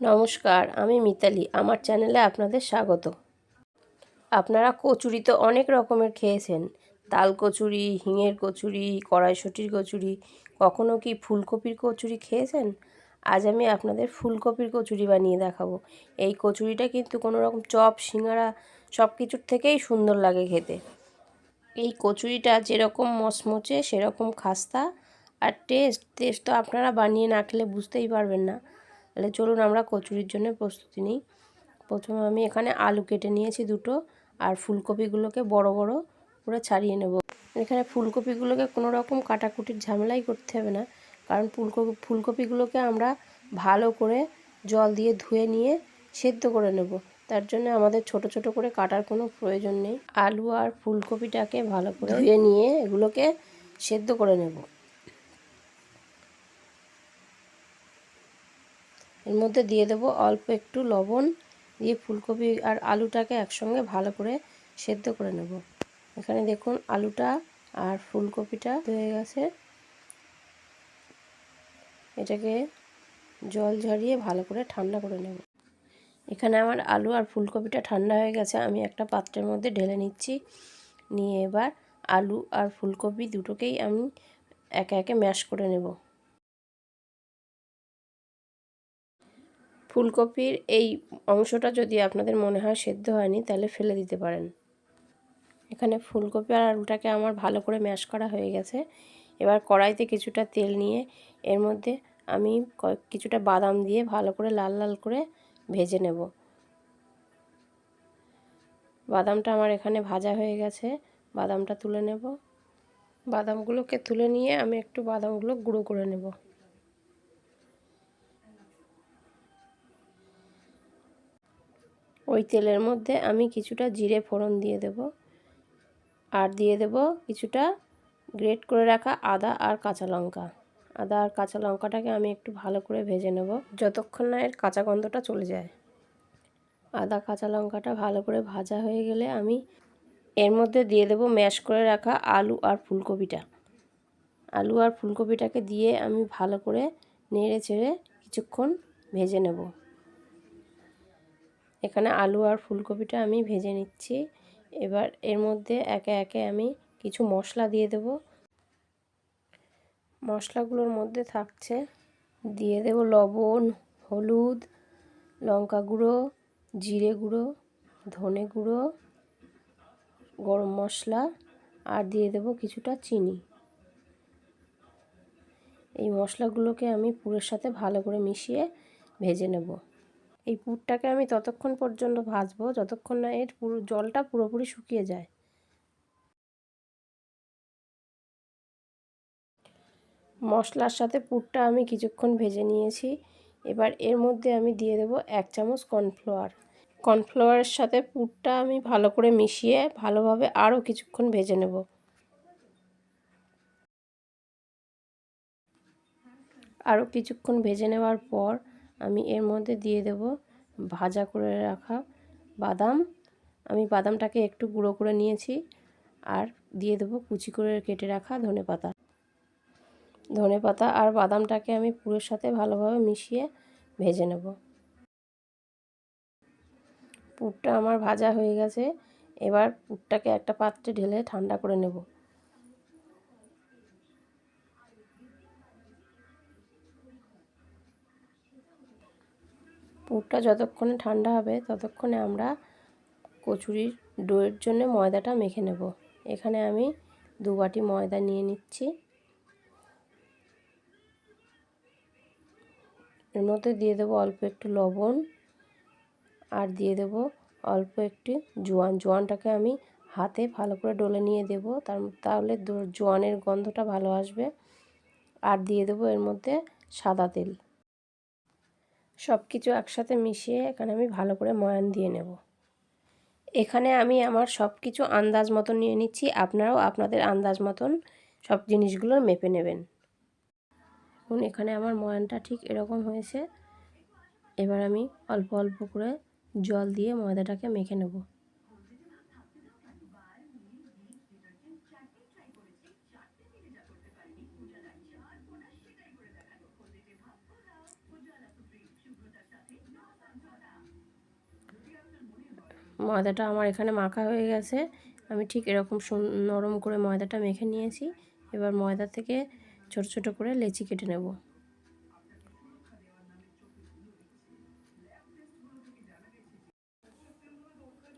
নমস্কার, আমি মিতালি, আমার চ্যানেলে আপনাদের স্বাগত। আপনারা কচুরি তো অনেক রকমের খেয়েছেন। তাল কচুরি, হিঙের কচুরি, কড়াইশুটির কচুরি, কখনো কি ফুলকপির কচুরি খেয়েছেন? আজ আমি আপনাদের ফুলকপির কচুরি বানিয়ে দেখাবো। এই কচুরিটা কিন্তু কোনো রকম চপ, সিঙ্গারা সব কিছুর থেকেই সুন্দর লাগে খেতে। এই কচুরিটা যেরকম মচমচে, সেরকম খাস্তা আর টেস্ট টেস্ট তো আপনারা বানিয়ে না খেলে বুঝতেই পারবেন না। তাহলে চলুন আমরা কচুরির জন্য প্রস্তুতি নিই। প্রথমে আমি এখানে আলু কেটে নিয়েছি দুটো আর ফুলকপিগুলোকে বড় বড় করে ছাড়িয়ে নেব। এখানে ফুলকপিগুলোকে কোনো রকম কাটাকুটির ঝামেলাই করতে হবে না কারণ ফুলকপি ফুলকপিগুলোকে আমরা ভালো করে জল দিয়ে ধুয়ে নিয়ে সেদ্ধ করে নেব। তার জন্য আমাদের ছোট ছোট করে কাটার কোনো প্রয়োজন নেই। আলু আর ফুলকপিটাকে ভালো করে ধুয়ে নিয়ে এগুলোকে সেদ্ধ করে নেব। এর মধ্যে দিয়ে দেবো অল্প একটু লবণ দিয়ে ফুলকপি আর আলুটাকে একসঙ্গে ভালো করে সেদ্ধ করে নেব। এখানে দেখুন আলুটা আর ফুলকপিটা হয়ে গেছে। এটাকে জল ঝরিয়ে ভালো করে ঠান্ডা করে নেব। এখানে আমার আলু আর ফুলকপিটা ঠান্ডা হয়ে গেছে, আমি একটা পাত্রের মধ্যে ঢেলে নিচ্ছি। নিয়ে এবার আলু আর ফুলকপি দুটোকেই আমি একে একে ম্যাশ করে নেব। ফুলকপির এই অংশটা যদি আপনাদের মনে হয় সেদ্ধ হয়নি, তাহলে ফেলে দিতে পারেন। এখানে ফুলকপি আর আলুটাকে আমার ভালো করে ম্যাশ করা হয়ে গেছে। এবার কড়াইতে কিছুটা তেল নিয়ে এর মধ্যে আমি কিছুটা বাদাম দিয়ে ভালো করে লাল লাল করে ভেজে নেব। বাদামটা আমার এখানে ভাজা হয়ে গেছে, বাদামটা তুলে নেব। বাদামগুলোকে তুলে নিয়ে আমি একটু বাদামগুলো গুঁড়ো করে নেব। ওই তেলের মধ্যে আমি কিছুটা জিরে ফোড়ন দিয়ে দেব। আর দিয়ে দেব কিছুটা গ্রেট করে রাখা আদা আর কাঁচা লঙ্কা। আদা আর কাঁচা লঙ্কাটাকে আমি একটু ভালো করে ভেজে নেব যতক্ষণ না এর কাঁচা গন্ধটা চলে যায়। আদা কাঁচা লঙ্কাটা ভালো করে ভাজা হয়ে গেলে আমি এর মধ্যে দিয়ে দেব ম্যাশ করে রাখা আলু আর ফুলকপিটা। আলু আর ফুলকপিটাকে দিয়ে আমি ভালো করে নেড়ে চেড়ে কিছুক্ষণ ভেজে নেব। এখানে আলু আর ফুলকপিটা আমি ভেজে নিচ্ছি। এবার এর মধ্যে একে একে আমি কিছু মশলা দিয়ে দেব। মশলাগুলোর মধ্যে থাকছে দিয়ে দেব লবণ, হলুদ, লঙ্কা গুঁড়ো, জিরে গুঁড়ো, ধনে গুঁড়ো, গরম মশলা আর দিয়ে দেব কিছুটা চিনি। এই মশলাগুলোকে আমি পুরের সাথে ভালো করে মিশিয়ে ভেজে নেব। এই পুরটাকে আমি ততক্ষণ পর্যন্ত ভাজবো যতক্ষণ না এর পুরো জলটা পুরোপুরি শুকিয়ে যায়। মশলার সাথে পুরটা আমি কিছুক্ষণ ভেজে নিয়েছি। এবার এর মধ্যে আমি দিয়ে দেব এক চামচ কর্নফ্লাওয়ার। কর্নফ্লাওয়ারের সাথে পুরটা আমি ভালো করে মিশিয়ে ভালোভাবে আরও কিছুক্ষণ ভেজে নেব। আরও কিছুক্ষণ ভেজে নেওয়ার পর আমি এর মধ্যে দিয়ে দেব ভাজা করে রাখা বাদাম। আমি বাদামটাকে একটু গুঁড়ো করে নিয়েছি আর দিয়ে দেবো কুচি করে কেটে রাখা ধনে পাতা। ধনে পাতা আর বাদামটাকে আমি পুরের সাথে ভালোভাবে মিশিয়ে ভেজে নেব। পুরটা আমার ভাজা হয়ে গেছে। এবার পুরটাকে একটা পাত্রে ঢেলে ঠান্ডা করে নেব। পুরটা যতক্ষণে ঠান্ডা হবে, ততক্ষণে আমরা কচুরির ডোয়ের জন্য ময়দাটা মেখে নেব। এখানে আমি দু বাটি ময়দা নিয়ে নিচ্ছি। এর মধ্যে দিয়ে দেবো অল্প একটু লবণ আর দিয়ে দেব অল্প একটু জোয়ান। জোয়ানটাকে আমি হাতে ভালো করে ডলে নিয়ে দেব, তার তাহলে জোয়ানের গন্ধটা ভালো আসবে। আর দিয়ে দেবো এর মধ্যে সাদা তেল। সব কিছু একসাথে মিশিয়ে এখানে আমি ভালো করে ময়ান দিয়ে নেব। এখানে আমি আমার সব কিছু আন্দাজ মতন নিয়ে নিচ্ছি। আপনারাও আপনাদের আন্দাজ মতন সব জিনিসগুলো মেপে নেবেন। এখন এখানে আমার ময়ানটা ঠিক এরকম হয়েছে। এবার আমি অল্প অল্প করে জল দিয়ে ময়দাটাকে মেখে নেব। ময়দাটা আমার এখানে মাখা হয়ে গেছে। আমি ঠিক এরকম নরম করে ময়দাটা মেখে নিয়েছি। এবার ময়দা থেকে ছোট ছোট করে লেচি কেটে নেব।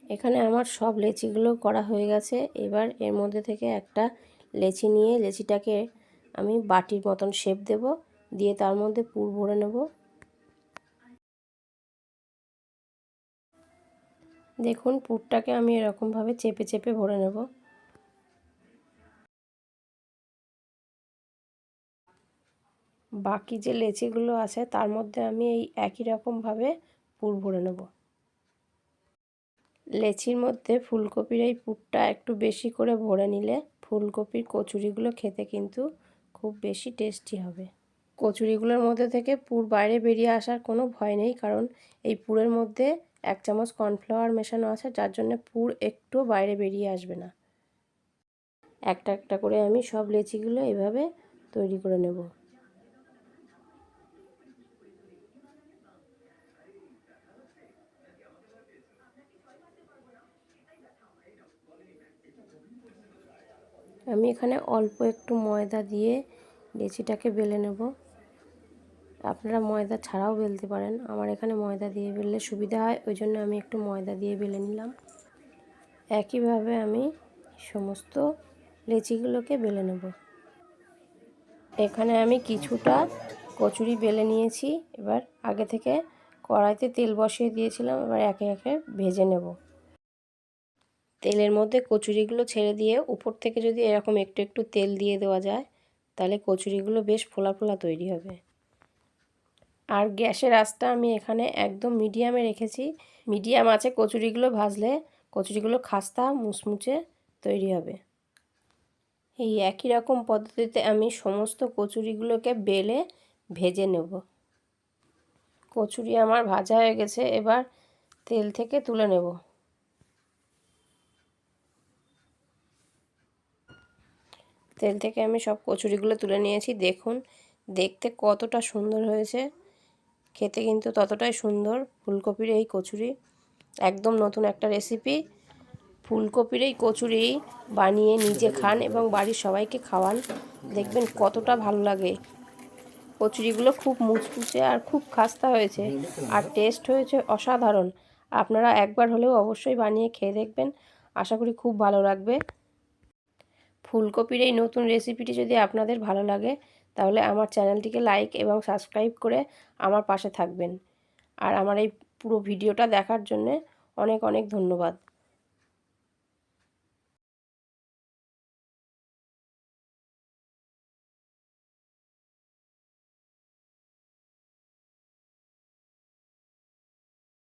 এখানে আমার সব লেচিগুলো করা হয়ে গেছে। এবার এর মধ্যে থেকে একটা লেচি নিয়ে, লেচিটাকে আমি বাটির মতন শেপ দেব। দিয়ে তার মধ্যে পুর ভরে নেব। দেখুন পুরটাকে আমি এরকমভাবে চেপে চেপে ভরে নেব। বাকি যে লেচিগুলো আছে, তার মধ্যে আমি এই একই রকমভাবে পুর ভরে নেব। লেচির মধ্যে ফুলকপির এই পুরটা একটু বেশি করে ভরে নিলে ফুলকপির কচুরিগুলো খেতে কিন্তু খুব বেশি টেস্টি হবে। কচুরিগুলোর মধ্যে থেকে পুর বাইরে বেরিয়ে আসার কোনো ভয় নেই, কারণ এই পুরের মধ্যে এক চামচ কর্নফ্লাওয়ার মেশানো আছে, যার জন্য পুর একটু বাইরে বেরিয়ে আসবে না। একটা একটা করে আমি সব লেচিগুলো এভাবে তৈরি করে নেব। আমি এখানে অল্প একটু ময়দা দিয়ে লেচিটাকে বেলে নেব। আপনারা ময়দা ছাড়াও বেলতে পারেন। আমার এখানে ময়দা দিয়ে বেললে সুবিধা হয়, ওই জন্য আমি একটু ময়দা দিয়ে বেলে নিলাম। একইভাবে আমি সমস্ত লেচিগুলোকে বেলে নেব। এখানে আমি কিছুটা কচুরি বেলে নিয়েছি। এবার আগে থেকে কড়াইতে তেল বসিয়ে দিয়েছিলাম, এবার একে একে ভেজে নেব। তেলের মধ্যে কচুরিগুলো ছেড়ে দিয়ে উপর থেকে যদি এরকম একটু একটু তেল দিয়ে দেওয়া যায়, তাহলে কচুরিগুলো বেশ ফোলা ফোলা তৈরি হবে। আর গ্যাসের আঁচটা আমি এখানে একদম মিডিয়ামে রেখেছি। মিডিয়াম আছে কচুরিগুলো ভাজলে কচুরিগুলো খাস্তা মুচমুচে তৈরি হবে। এই একই রকম পদ্ধতিতে আমি সমস্ত কচুরিগুলোকে বেলে ভেজে নেব। কচুরি আমার ভাজা হয়ে গেছে, এবার তেল থেকে তুলে নেব। তেল থেকে আমি সব কচুরিগুলো তুলে নিয়েছি। দেখুন, দেখতে কতটা সুন্দর হয়েছে। খেতে কিন্তু ততটাই সুন্দর। ফুলকপির এই কচুরি, একদম নতুন একটা রেসিপি ফুলকপির এই কচুরি বানিয়ে নিজে খান এবং বাড়ির সবাইকে খাওয়ান। দেখবেন কতটা ভালো লাগে। কচুরিগুলো খুব মুচমুচে আর খুব খাস্তা হয়েছে আর টেস্ট হয়েছে অসাধারণ। আপনারা একবার হলেও অবশ্যই বানিয়ে খেয়ে দেখবেন। আশা করি খুব ভালো লাগবে। ফুলকপির এই নতুন রেসিপিটি যদি আপনাদের ভালো লাগে তাহলে আমার চ্যানেলটিকে লাইক এবং সাবস্ক্রাইব করে আমার পাশে থাকবেন। আর আমার এই পুরো ভিডিওটা দেখার জন্যে অনেক অনেক ধন্যবাদ।